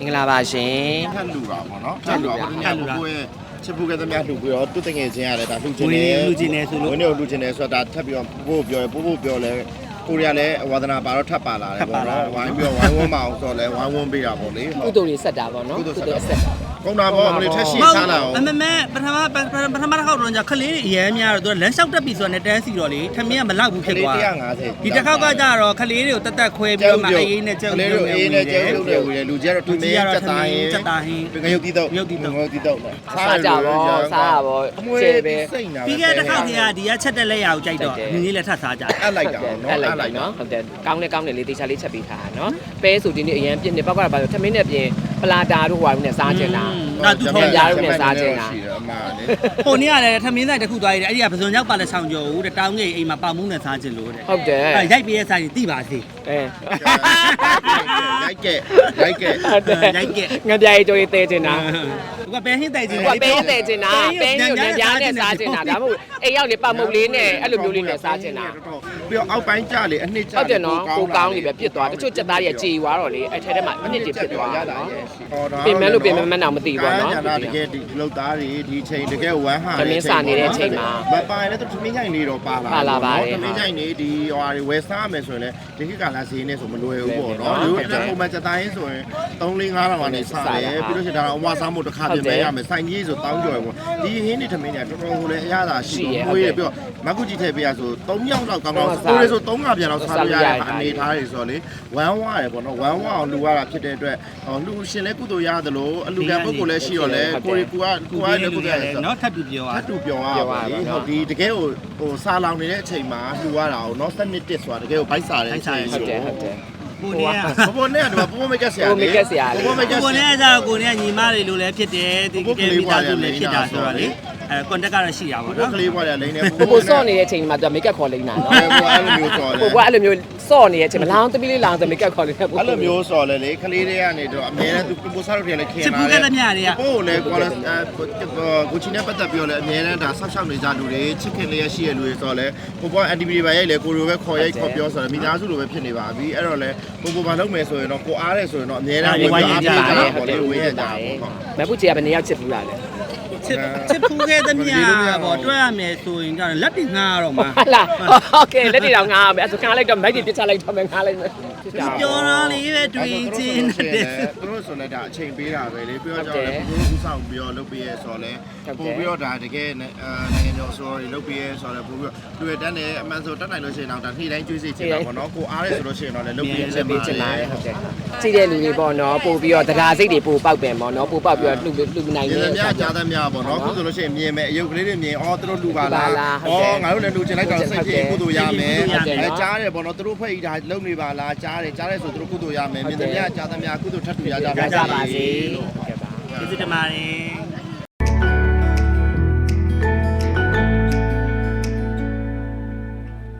မင်္ဂလာပါရှင်ထက်လူတာပေါ့နော်ထက်လူတာထက်လူတာကိုယ့်ရဲ့ချစ်ဖို့ကသမျှလူပြီးတော့သူ့တငယ်ချင်းရတယ်ဒါလူချင်းဝင်နေနေလူချင်းနေဆိုလို့ဝင်နေကိုလူချင်းနေဆိုတော့ဒါထပ်ပြီးတော့ပို့ပြောရပို့ပို့ပြောလဲကိုရီးယားလည်းဝါသနာပါတော့ထပ်ပါလာတယ်ပေါ့နော်ဝိုင်းပြီးတော့ဝိုင်းဝန်းမအောင်ဆိုတော့လဲဝိုင်းဝန်းပေးတာပေါ့လေကုသိုလ်တွေဆက်တာပေါ့နော်ကုကုသိုသိုလ်လ်ဆက်တာအဆ က်တာပေါ့ကုန်းတာပေါ့အမလေးထက်ရှိချလာအောင်အမမဲပထမပထမပထမတစ်ခေါက်တော့じゃခလေးတွေအရမ်းများတော့သူကလမ်းလျှောက်တက်ပြီဆိုတော့နဲ့တန်းစီတော့လေထမင်းကမလောက်ဘူးဖြစ်သွား150ဒီတစ်ခေါက်ကကြတော့ခလေးတွေကိုတက်တက်ခွဲပြီးတော့မှအေးနဲ့ကြောက်လေးတို့အေးနဲ့ကြောက်လို့လည်းဝေတယ်လူကြီးကတော့သူမင်းကြက်သားရင်ကြက်သားဟင်းငရုတ်တီးတော့ငရုတ်တီးတော့ငရုတ်တီးတော့စားကြပေါ့စားရပေါ့အမွေကျဲပဲစိတ်နာပြီးခဲ့တဲ့တစ်ခေါက်ကဒီကချက်တဲ့လက်ရကိုကြိုက်တော့ကြိုက်တယ်နင်းလေးလက်ထပ်စားကြတယ်အပ်လိုက်တာပေါ့နော်အဲ့လိုက်လိုက်နော်ဟုတ်တယ်ကောင်းတယ်ကောင်းတယ်လေးတေချာလေးချက်ပေးထားတာနော်ပဲဆိုဒီနေ့အရင်ပြင်းနေပောက်ကပါဆိုထမင်းနဲ့ပြင် ပလာတာတို့ဟိုဟာနဲ့စားချင်တာဒါသူထုံထုံးးကြကြတို့နဲ့စားချင်တာရှိတယ်အမလေးဟိုနေ့ကလည်းထမင်းဆိုင်တစ်ခုသွားရတယ်အဲ့ဒီကပစုံရောက်ပါလဲဆောင်ကျော်ဦးတဲ့တောင်းကြီးအိမ်မှာပေါင်မှုနဲ့စားချင်လို့တဲ့ဟုတ်တယ်အဲ့ရိုက်ပေးတဲ့ဆိုင်တိပါစေအဲလိုက်ကဲလိုက်ကဲဟုတ်တယ်ရိုက်ကဲငပြားရီတိုးရေးတဲချင်တာ သူကပဲဟင်းတိုက်ချင်ဟိုပဲတဲချင်တာပဲညိုညပြားနဲ့စားချင်တာဒါမှမဟုတ်အိမ်ရောက်လေပတ်မုတ်လေးနဲ့အဲ့လိုမျိုးလေးနဲ့စားချင်တာပြီးတော့အောက်ပိုင်းကြလေအနှစ်ကြဟုတ်တယ်နော်ကိုကောင်းနေပဲပြစ်သွားတချို့ကြက်သားတွေကကြေသွားတော့လေအဲ့ထဲထဲမှာအနှစ်တွေဖြစ်သွားရတာတာနော်ရဲ့ပင်မလို့ပင်မမနောက်မသိဘူးပေါ့နော်ညာတကယ်ဒီလောက်သားတွေဒီချိန်တကယ်ဝမ်းဟာသမင်းစာနေတဲ့အချိန်မှာမပိုင်လည်းသူသမင်းကြိုင်နေတော့ပါလာပါလာပါတယ်သမင်းကြိုင်နေဒီဟိုဟာတွေဝယ်စားမယ်ဆိုရင်လည်းဒီခေတ်ကလာဈေးနဲ့ဆိုမလွယ်ဘူးပေါ့လွယ်နော်တယ်လူနော်ကပုံမှန်စတိုင်းဆိုရင်3 4 5လောက်ကနေစားတယ်ပြီးလို့ရှိရင်ဒါတော့အဝါစားမှုတစ်ခါပြင်ပေးရမယ်စိုင်ကြီးဆိုတောင်းကြော်ပေါ့ဒီဟင်းတွေသမင်းတွေတော်တော်ဟိုလည်းအရသာရှိတယ်ကိုယ်ပြီးတော့မကုကြီးထည့်ပေးရဆို3ယောက်လောက်ကောင်းကောင်းကိုယ်လေးဆို3ကပြန်လောက်စားလို့ရတဲ့အနေထားတွေဆိုတော့လေဝမ်းဝါရယ်ပေါ့နော်ဝမ်းဝါအောင်လူရတာဖြစ်တဲ့အတွက်လူရှင်လည်းကုသိုလ်ရတယ်လို့အလူကပုဂ္ဂိုလ်လည်းရှိတော့လေကိုယ်ကိုကကိုယ်ကလည်းကုသိုလ်ရတယ်ဆိုနော်ထပ်ပြီးပြောအอ่ะတူပြောရပါလေဟုတ်ဒီတကယ်ကိုဟိုစာလောင်နေတဲ့အချိန်မှာလှူရတာကိုနော်စနစ်တစ်ဆိုတာတကယ်ကိုဘိုက်စာတဲ့အချိန်ဟုတ်တယ်ဟုတ်တယ် ကိုနေကဘဘနဲ့ကဒီမှာဘဘမိတ်ကဆရာဘဘမိတ်ကဆရာလေဘဘမိတ်ကဆကိုနေရာကကြတော့ကိုနေကညီမတွေလိုလည်းဖြစ်တယ်ဒီကဲမိသားစုလည်းဖြစ်တာဆိုတော့လေအဲကွန်တက်ကတော့ရှိတာပေါ့ဘနော်ကလေးပွားရလိမ့်နေကိုကိုစော့နေတဲ့အချိန်မှာသူမိတ်ကပ်ခေါ်လိမ့်တာနော်ဘဘအဲ့လိုမျိုးစော်တယ်ကိုကအဲ့လိုမျိုး စော့နေတဲ့အချိန်မှာလောင်းတပီးလေးလောင်းဆိုမိတ်ကပ်ခေါ်လိမ့်တယ်အဲ့လိုမျိုးစော်လေလေကလေးတွေကနေတော့အမြဲတမ်းသူပိုစားတို့တွေလည်းခင်ချစ်လာပူးကတဲ့မြတွေကဘို့လည်းကွာလက်ကိုချီနဲ့ပတ်သက်ပြီးတော့လည်းအမြဲတမ်းဒါဆောက်ရှောက်နေကြလူတွေချစ်ခင်လေးရရှိရလူတွေဆိုတော့လေဘဘအန်တီဗီပါရိုက်လေကိုလိုပဲခေါ်ရိုက်ခေါ်ပြောဆိုတော့မိသားစုလိုပဲဖြစ်နေပါပြီအဲ့တော့လေဘဘဘာလုပ်မယ်ဆိုရင်တော့ကိုအားတယ်ဆိုရင်တော့အမြဲတမ်းဝင်အားပေးကြတာပေါ့လေဝင်ရကြတာပေါ့မဟုတ်ချေကဘယ်နေရောက်ချစ်ဘူးလားလေ ချစ်ချစ်ပူးခဲ့တဲ့မြပေါ့တွဲရမယ်ဆိုရင်ကြတော့လက်တင်ငှားရတော့မှာ ဟုတ်လားโอเคလက်တီတော့ငါအောင်မယ်အဲ့ဒါခါလိုက်တော့မိုက်တွေပြစ်ချလိုက်တော့မယ်ငါလိုက်မယ် ပြောတော့လေးပဲတွေ့ချင်း တယ် တဲ့ သူတို့ဆိုလည်းဒါအချိန်ပေးတာပဲလေပြီးတော့ကြောင့်လည်းဘိုးဦးဆောင်ပြီးတော့လုပ်ပေးရဲဆိုတော့လည်းပို့ပြီးတော့ဒါတကယ်နိုင်ငံကျော်ဆိုတော့လုပ်ပေးရဲဆိုတော့ပို့ပြီးတော့သူရတန်းတယ်အမှန်ဆိုတတ်နိုင်လို့ရှိရင်တော့ဒါနေ့တိုင်းကျွေးစိတ်ချင်တာပေါ့နော်ကိုအားရဲဆိုလို့ရှိရင်တော့လည်းလုပ်ပေးချင်ပါ ပေးချင်ပါတယ်ဟုတ်တယ်ကြည့်တဲ့လူတွေပေါ့နော်ပို့ပြီးတော့တရားစိတ်တွေပို့ပေါက်တယ်ပေါ့နော်ပို့ပေါက်ပြီးတော့လှူလှူနိုင် ဒီ တယ် များကြားသမျှ ပေါ့နော်ခုဆိုလို့ရှိရင်မြင်မယ်အယုတ်ကလေးတွေမြင်အော်သူတို့လူပါလားအော်ငါတို့လည်းလူချင်လိုက်တော့စိတ်ပြေကုသိုလ်ရမယ်အဲကြားတယ်ပေါ့နော်သူတို့ဖိတ်ဒါလုံနေပါလားကြားတယ်ကြားတယ်ဆိုသူတို့ကုသိုလ်ရမယ်မြင်သမျှကြားသမျှကုသိုလ်ထပ်တူရကြပါရကြပါစေလို့ဟုတ်ကဲ့ပါဒီစတမာရင်